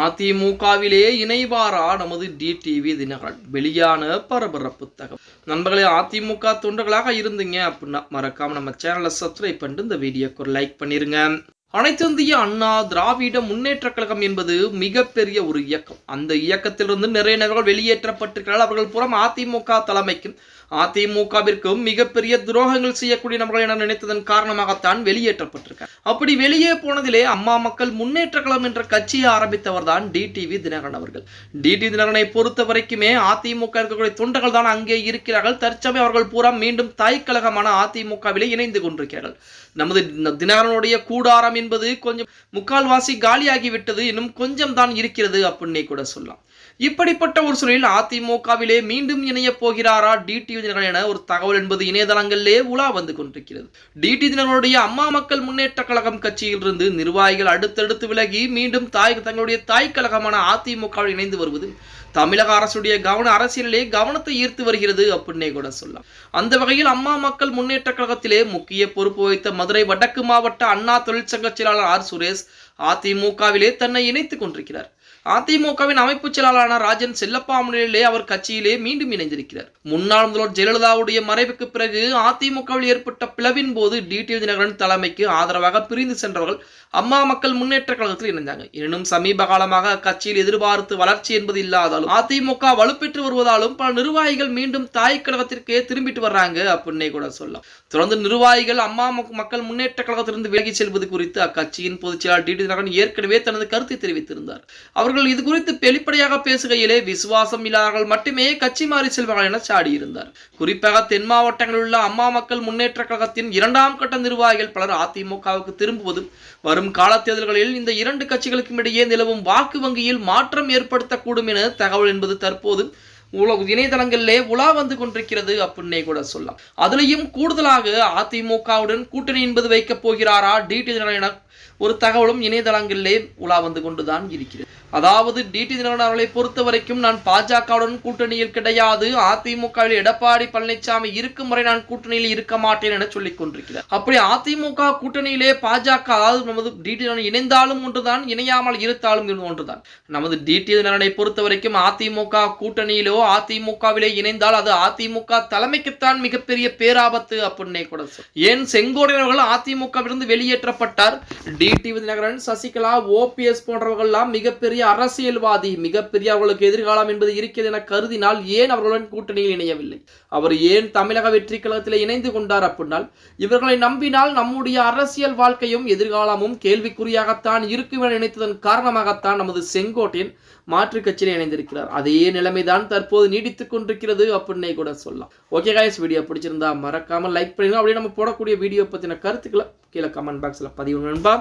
அதிமுகவிலே இணைவாரா நமது டிடிவி தினகரன்? வெளியான பரபரப்பு தகவல். நண்பர்களே அதிமுக தொண்டர்களாக இருந்தீங்க அப்படின்னா மறக்காம நம்ம சேனலை சப்ஸ்கிரைப் பண்ணிட்டு இந்த வீடியோக்கு ஒரு லைக் பண்ணிருங்க. அனைத்து இந்திய அண்ணா திராவிட முன்னேற்ற கழகம் என்பது மிகப்பெரிய ஒரு இயக்கம். அந்த இயக்கத்திலிருந்து நிறைய நபர்கள் வெளியேற்றப்பட்டிருக்கிறார்கள். அவர்கள் புறம் அதிமுக தலைமைக்கும் அதிமுகவிற்கும் மிகப்பெரிய துரோகங்கள் செய்யக்கூடிய நபர்கள் என நினைத்ததன் காரணமாகத்தான் வெளியேற்றப்பட்டிருக்கார் அப்படி வெளியே போனதிலே அம்மா மக்கள் முன்னேற்ற கழகம் என்ற கட்சியை ஆரம்பித்தவர் தான் டிடிவி தினகரன் அவர்கள். டிடி தினகரனை பொறுத்த வரைக்குமே அதிமுக இருக்கக்கூடிய தொண்டர்கள் தான் அங்கே இருக்கிறார்கள். தற்சமயம் அவர்கள் பூரா மீண்டும் தாய் கழகமான அதிமுகவிலே இணைந்து கொண்டிருக்கிறார்கள். நமது தினகரனுடைய கூடாரம் என்பது கொஞ்சம் முக்கால்வாசி காலியாகி விட்டது இன்னும் கொஞ்சம் தான் இருக்கிறது அப்படின்னே கூட சொல்லலாம். இப்படிப்பட்ட ஒரு சூழலில் அதிமுகவிலே மீண்டும் இணைய போகிறாரா டிடி தினகரன் என ஒரு தகவல் என்பது இணையதளங்களிலே உலா வந்து கொண்டிருக்கிறது. டிடி தினகரனுடைய அம்மா மக்கள் முன்னேற்ற கழகம் கட்சியிலிருந்து நிர்வாகிகள் அடுத்தடுத்து விலகி மீண்டும் தாய் தங்களுடைய தாய் கழகமான அதிமுகவில் இணைந்து வருவது தமிழக அரசுடைய கவன அரசியலிலே கவனத்தை ஈர்த்து வருகிறது அப்படின்னே கூட சொல்லலாம். அந்த வகையில் அம்மா மக்கள் முன்னேற்ற கழகத்திலே முக்கிய பொறுப்பு வகித்த மதுரை வடக்கு மாவட்ட அண்ணா தொழிற்சங்க செயலாளர் ஆர் சுரேஷ் அதிமுகவிலே தன்னை இணைத்துக் கொண்டிருக்கிறார். அதிமுகவின் அமைப்பு செயலாளரான ராஜன் செல்லப்பா முன்னிலையிலே அவர் கட்சியிலே மீண்டும் இணைந்திருக்கிறார். முன்னாள் முதல்வர் ஜெயலலிதாவுடைய மறைவுக்கு பிறகு அதிமுகவில் ஏற்பட்ட பிளவின் போது டிடிவி தினகரன் தலைமைக்கு ஆதரவாக பிரிந்து சென்றவர்கள் அம்மா மக்கள் முன்னேற்ற கழகத்தில் இணைந்தாங்க. எனினும் சமீப காலமாக அக்கட்சியில் எதிர்பார்த்து வளர்ச்சி என்பது இல்லாதாலும் அதிமுக வலுப்பெற்று வருவதாலும் பல நிர்வாகிகள் மீண்டும் தாய் கழகத்திற்கே திரும்பிட்டு வர்றாங்க அப்படின்னே கூட சொல்லலாம். தொடர்ந்து நிர்வாகிகள் அம்மா மக்கள் முன்னேற்ற கழகத்திலிருந்து விலகி செல்வது குறித்து அக்கட்சியின் பொதுச் செயலாளர் டிடி தினகரன் ஏற்கனவே தனது கருத்தை தெரிவித்திருந்தார். அவர் அவர்கள் இது குறித்து வெளிப்படையாக பேசுகையிலே விசுவாசம் இல்லாதவர்கள் மட்டுமே கட்சி மாறி செல்வார்கள் என சாடியிருந்தார். குறிப்பாக தென் மாவட்டங்களில் உள்ள அம்மா மக்கள் முன்னேற்ற கழகத்தின் இரண்டாம் கட்ட நிர்வாகிகள் பலர் அதிமுகவுக்கு திரும்புவதும் வரும் கால தேர்தல்களில் இந்த இரண்டு கட்சிகளுக்கும் இடையே நிலவும் வாக்கு வங்கியில் மாற்றம் ஏற்படுத்தக்கூடும் என தகவல் என்பது தற்போது உலக இணையதளங்களிலே உலா வந்து கொண்டிருக்கிறது அப்படின்னே கூட சொல்லலாம். அதுலேயும் கூடுதலாக அதிமுகவுடன் கூட்டணி என்பது வைக்கப் போகிறாரா? டிடி என ஒரு தகவலும் இணையதளங்களிலே உலா வந்து கொண்டுதான் இருக்கிறது. அதாவது டிடி தினகரன் அவர்களை பொறுத்த வரைக்கும் நான் பாஜகவுடன் கூட்டணியில் கிடையாது. அதிமுகவில் எடப்பாடி பழனிசாமி இருக்கும் வரை நான் கூட்டணியில் இருக்க மாட்டேன் என சொல்லிக் கொண்டிருக்கிறார். அப்படி அதிமுக கூட்டணியிலே பாஜக அதாவது நமது டிடி தினகரன் இணைந்தாலும் ஒன்றுதான் இணையாமல் இருத்தாலும் ஒன்றுதான். நமது டிடி தினகரனை பொறுத்த வரைக்கும் அதிமுக கூட்டணியிலோ அதிமுகவிலே இணைந்தால் அது அதிமுக தலைமைக்குத்தான் மிகப்பெரிய பேராபத்து அப்படின்னே கூட ஏன் செங்கோடன் அவர்கள் அதிமுகவிலிருந்து வெளியேற்றப்பட்டார்? டி விஜயநகரன் சசிகலா ஓபிஎஸ் போன்றவர்கள்லாம் மிகப்பெரிய அரசியல்வாதி மிகப்பெரிய அவர்களுக்கு எதிர்காலம் என்பது இருக்கிறது என கருதினால் ஏன் அவர்களுடன் கூட்டணியில் இணையவில்லை? அவர் ஏன் தமிழக வெற்றி கழகத்தில் இணைந்து கொண்டார் அப்படின்னால் இவர்களை நம்பினால் நம்முடைய அரசியல் வாழ்க்கையும் எதிர்காலமும் கேள்விக்குறியாகத்தான் இருக்கும் என நினைத்ததன் காரணமாகத்தான் நமது செங்கோட்டையன் மாற்றுக் கட்சியில் இணைந்திருக்கிறார். அதே நிலைமைதான் தற்போது நீடித்துக் கொண்டிருக்கிறது அப்படின்னே கூட சொல்லலாம். ஓகே காய்ஸ் வீடியோ பிடிச்சிருந்தா மறக்காம லைக் பண்ணிடுங்க. அப்படியே நம்ம போடக்கூடிய வீடியோ பத்தின கருத்துக்களை கீழே கமெண்ட் பாக்ஸ்ல பதிவு நண்பா.